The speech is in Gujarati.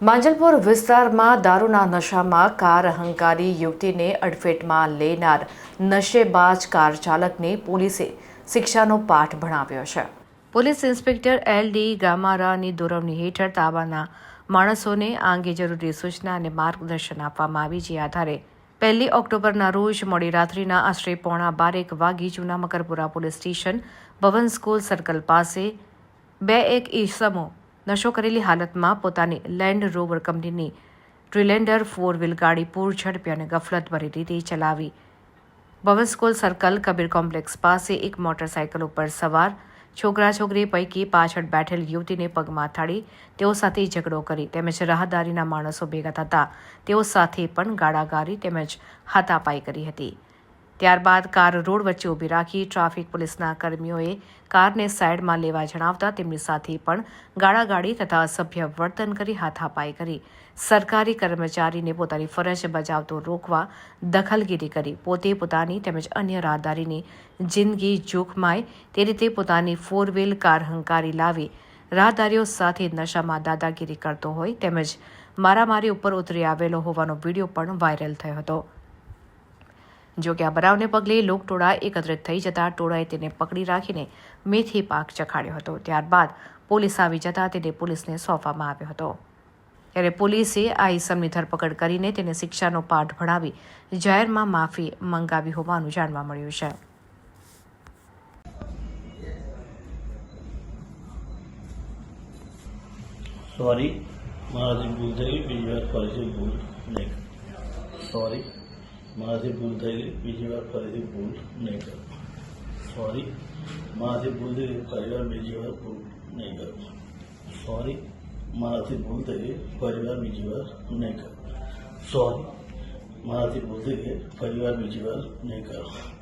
માંજલપુર વિસ્તારમાં દારૂના નશામાં કાર અહંકારી યુવતીને અડફેટમાં લેનાર નશેબાજ કાર ચાલકને પોલીસે શિક્ષાનો પાઠ ભણાવ્યો છે. પોલીસ ઇન્સ્પેક્ટર એલ ડી ગામારાની દોરવણી હેઠળ તાબાના માણસોને આ અંગે જરૂરી સૂચના અને માર્ગદર્શન આપવામાં આવી જે આધારે પહેલી ઓક્ટોબરના રોજ મોડી રાત્રિના આશરે પોણા બારેક વાગી જૂના Makarpura police station Bhavan school circle પાસે બે એક ઈસમો નશો કરેલી હાલતમાં પોતાની લેન્ડ રોવર કંપનીની ટ્રિલેન્ડર ફોર વ્હીલ ગાડી પૂર ઝડપી અને ગફલતભરી રીતે ચલાવી. ભવન સર્કલ કબીર કોમ્પ્લેક્સ પાસે એક મોટરસાયકલ ઉપર સવાર છોકરા છોકરી પૈકી પાછળ બેઠેલ યુવતીને પગમાં થાળી તેઓ સાથે ઝઘડો કરી તેમજ રાહદારીના માણસો ભેગા થતા તેઓ સાથે પણ ગાળાગારી તેમજ હાથાપાઈ કરી હતી. ત્યારબાદ કાર રોડ વચ્ચે ઊભી રાખી ટ્રાફિક પોલીસના કર્મીઓએ કારને સાઈડમાં લેવા જણાવતા તેમની સાથે પણ ગાળાગાડી તથા અસભ્ય વર્તન કરી હાથાપાઈ કરી. સરકારી કર્મચારીને પોતાની ફરજ બજાવતો રોકવા દખલગીરી કરી. પોતે પોતાની તેમજ અન્ય રાહદારીની જિંદગી જોખમાય તે રીતે પોતાની ફોર વ્હીલ કાર હંકારી લાવી રાહદારીઓ સાથે નશામાં દાદાગીરી કરતો હોય તેમજ મારામારી ઉપર ઉતરી આવેલો હોવાનો વીડિયો પણ વાયરલ થયો હતો. જો કે આ બનાવને પગલે લોકટોળા એકત્રિત થઈ જતા ટોળાએ તેને પકડી રાખીને મેથી પાક ચખાડ્યો હતો. ત્યારબાદ પોલીસ આવી જતા તેને પોલીસને સોંપવામાં આવ્યો હતો. ત્યારે પોલીસે આ ઈસમની ધરપકડ કરીને તેને શિક્ષાનો પાઠ ભણાવી જાહેરમાં માફી મંગાવી હોવાનું જાણવા મળ્યું છે. સોરી, મારાથી ભૂલ થઈ બીજી વાર ફરીથી ભૂલ નહીં. સોરી. મારાથી ભૂલ થયેલી, બીજી વાર ફરીથી ભૂલ નહીં કરું. સોરી મારાથી ભૂલ થયેલી, ફરી વાર બીજી વાર ભૂલ નહીં કરું. સોરી મારાથી ભૂલ થઈ ફરી વાર બીજી વાર નહીં કરું. સોરી મારાથી ભૂલ થઈ ફરી વાર બીજી વાર નહીં કરું.